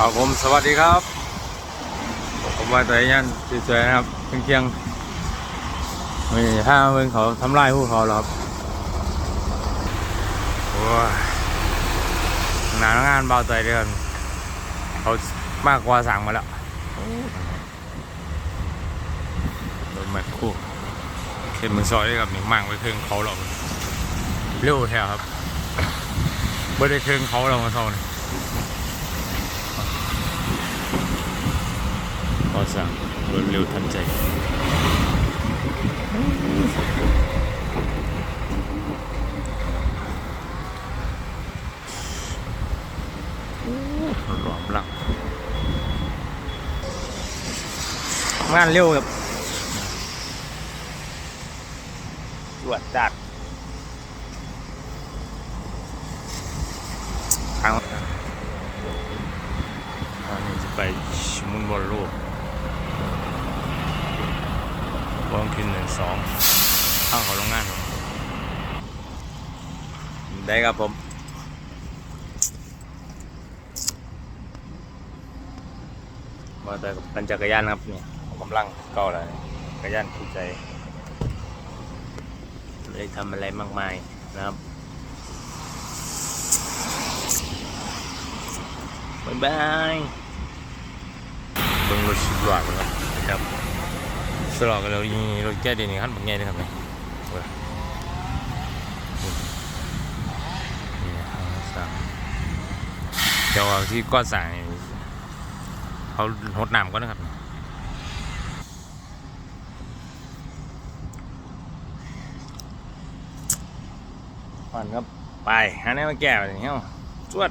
เอาผมสวัสดีครับ ผมมาแต่ยันสวยๆนะครับเที่ยงๆมีถ้าเพิ่งเขาทำลายผู้เขาหรอครับโอ้ยหนานงานเบาใจเดือนเขามากกว่าสั่งมาแล้วโดนแมคคู่เห็นมือซอยกับหนึ่งมั่งไปเครื่องเขาหรอกเร็วแท้ครับไม่ได้เครื่องเขาเรามาเท่านี้ สั่งรวดเร็วทันใจหลอมหลังงานเร็วแบบตรวจจัดทางอันนี้จะไปชิมุนบอลโลก บอลคินหนึ่งสองเข้าเขาโรงงานได้ครับผมมาแต่กับปั่นจักรยานครับเนี่ยกำลังเก่าเลยจักรยานคู่ใจไม่ได้ทำอะไรมากมายนะครับบ๊ายบายเบิ่งรถสิบล้อครับครับ สลอกกันแล้วนี่รถแก้เดี๋ยวนี้ขั้นบักใหญ่เลยครับเนี่ยเว้ยนี่นะครับสั่งเดี๋ยวเอาที่ก้อนสั่งนี่เขาหดน้ำก่อนนะครับก่อนครับไปหาแนวมาแก้ไปเฮ้ยสวด